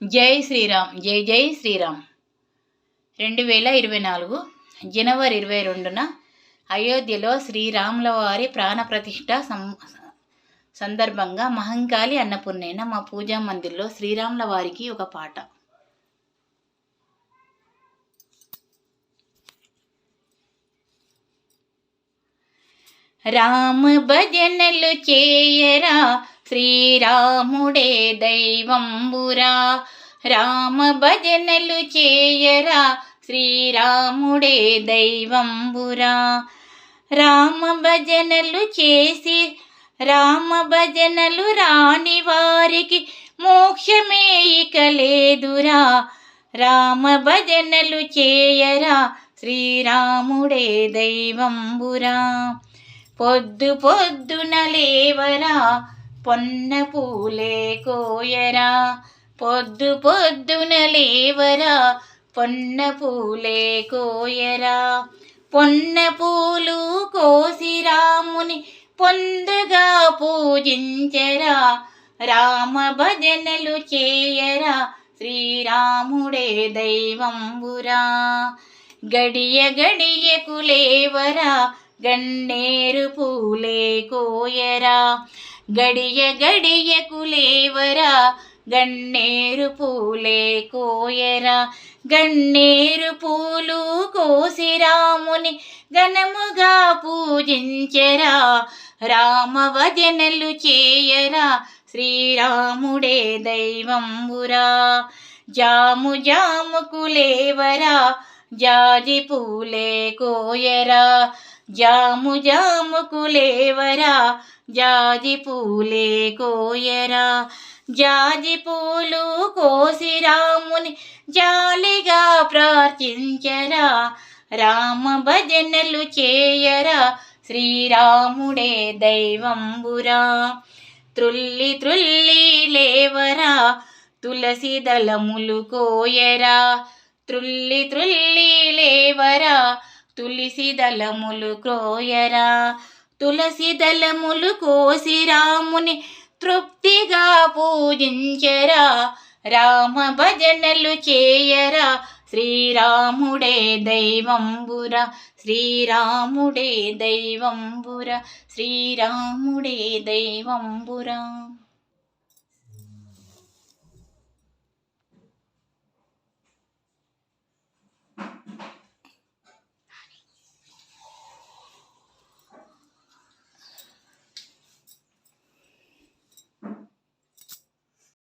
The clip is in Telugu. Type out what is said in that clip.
జై శ్రీరామ్ జై జై శ్రీరామ్. రెండు వేల ఇరవై నాలుగు జనవరి ఇరవై రెండున అయోధ్యలో శ్రీరాముల వారి ప్రాణప్రతిష్ఠ సం సందర్భంగా మహంకాళి అన్నపూర్ణైన మా పూజా మందిర్లో శ్రీరాముల వారికి ఒక పాట. రామ భజనలు చేయరా శ్రీరాముడే దైవంబురా రామ భజనలు చేయరా శ్రీరాముడే దైవంబురా. రామ భజనలు చేసి రామ భజనలు రాని వారికి మోక్షమే ఇక లేదురా. రామ భజనలు చేయరా శ్రీరాముడే దైవంబురా. పొద్దు పొద్దున లేవరా పొన్న పూలే కోయరా పొద్దు పొద్దున లేవరా పొన్న పూలే కోయరా. పొన్న పూలు కోసి రాముని పొందుగా పూజించరా రామ భజనలు చేయరా శ్రీరాముడే దైవంబురా. గడియ గడియకు లేవరా గన్నేరు పూలే కోయరా. గడియ గడియ కులేవరా గన్నేరు పూలే కోయరా గన్నేరు పూలు కోసి రాముని ఘనముగా పూజించరా రామవజనలు చేయరా శ్రీరాముడే దైవంబురా జాము జాముకు లేవరా జాజి పూలే కోయరా జాము జాముకు లేవరా జాజి పూలే కోయరా. జాజి పూలు కోసి రాముని జాలిగా ప్రార్థించరా రామ భజనలు చేయరా శ్రీరాముడే దైవంబురా. త్రుల్లి త్రుల్లి లేవరా తులసి దళములు కోయరా త్రుల్లి త్రుల్లి లేవరా తులసి దళములు క్రోయరా తులసి దళములు కోసి రాముని తృప్తిగా పూజించరా రామ భజనలు చేయరా శ్రీరాముడే దైవంబుర శ్రీరాముడే దైవంబుర శ్రీరాముడే దైవంబుర.